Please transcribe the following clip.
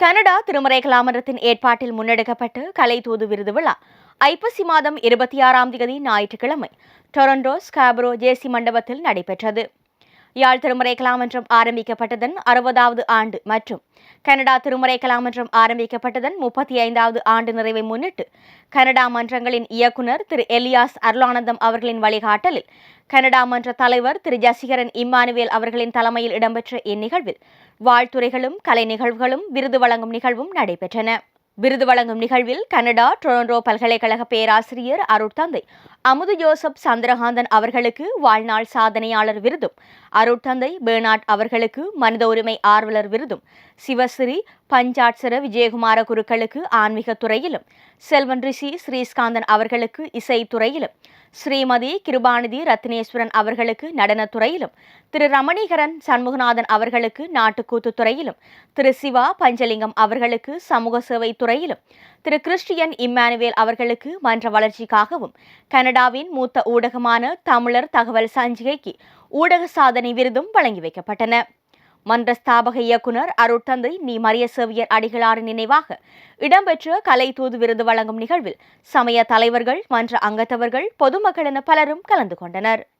Canada திருமறை கலாமரத்தின் ஏற்பாட்டில் முன்னெடுக்கப்பட்ட கலை தூது விருது விழா. ஐப்பசி மாதம் இருபத்தி ஆறாம் தேதி ஞாயிற்றுக்கிழமை. டொரண்டோ ஸ்காப்ரோ ஜேசி மண்டபத்தில் நடைபெற்றது. யாழ் திருமறை கலாமன்றம் ஆரம்பிக்கப்பட்டதன் அறுபதாவது ஆண்டு மற்றும் கனடா திருமறை கலாமன்றம் ஆரம்பிக்கப்பட்டதன் முப்பத்தி ஐந்தாவது ஆண்டு நிறைவை முன்னிட்டு கனடா மன்றங்களின் இயக்குனர் திரு எலியாஸ் அருளானந்தம் அவர்களின் வழிகாட்டலில் கனடா மன்ற தலைவர் திரு ஜசிகரன் இம்மானுவேல் அவர்களின் தலைமையில் இடம்பெற்ற இந்நிகழ்வில் வாழ்த்துறைகளும் கலை நிகழ்வுகளும் விருது வழங்கும் நிகழ்வும் நடைபெற்றன. விருது வழங்கும் நிகழ்வில் கனடா டொரண்டோ பல்கலைக்கழக பேராசிரியர் அருட்தந்தை அமுது ஜோசப் சந்திரகாந்தன் அவர்களுக்கு வாழ்நாள் சாதனையாளர் விருதும். அருட்தந்தை பேர்னாட் அவர்களுக்கு மனித உரிமை ஆர்வலர் விருதும். சிவஸ்ரீ பஞ்சாட்சர விஜயகுமார குருக்களுக்கு ஆன்மீக துறையிலும். செல்வன் ரிஷி ஸ்ரீஸ்காந்தன் அவர்களுக்கு இசைத்துறையிலும் ஸ்ரீமதி கிருபாநிதி ரத்னேஸ்வரன் அவர்களுக்கு நடனத்துறையிலும் திரு ரமணீகரன் சண்முகநாதன் அவர்களுக்கு நாட்டுக்கூத்து துறையிலும். திரு சிவா பஞ்சலிங்கம் அவர்களுக்கு சமூக சேவை துறையிலும். திரு கிறிஸ்டியன் இம்மானுவேல் அவர்களுக்கு மன்ற வளர்ச்சிக்காகவும் கனடா கனடாவின் மூத்த ஊடகமான தமிழர் தகவல் சஞ்சிகைக்கு ஊடக சாதனை விருதும் வழங்கி வைக்கப்பட்டன. மன்ற ஸ்தாபக இயக்குனர் அருட்தந்தை நீ மரிய சேவியர் அடிகளாரின் நினைவாக இடம்பெற்ற கலை தூது விருது வழங்கும் நிகழ்வில் சமய தலைவர்கள் மன்ற அங்கத்தவர்கள் பொதுமக்கள் என பலரும் கலந்து கொண்டனர்.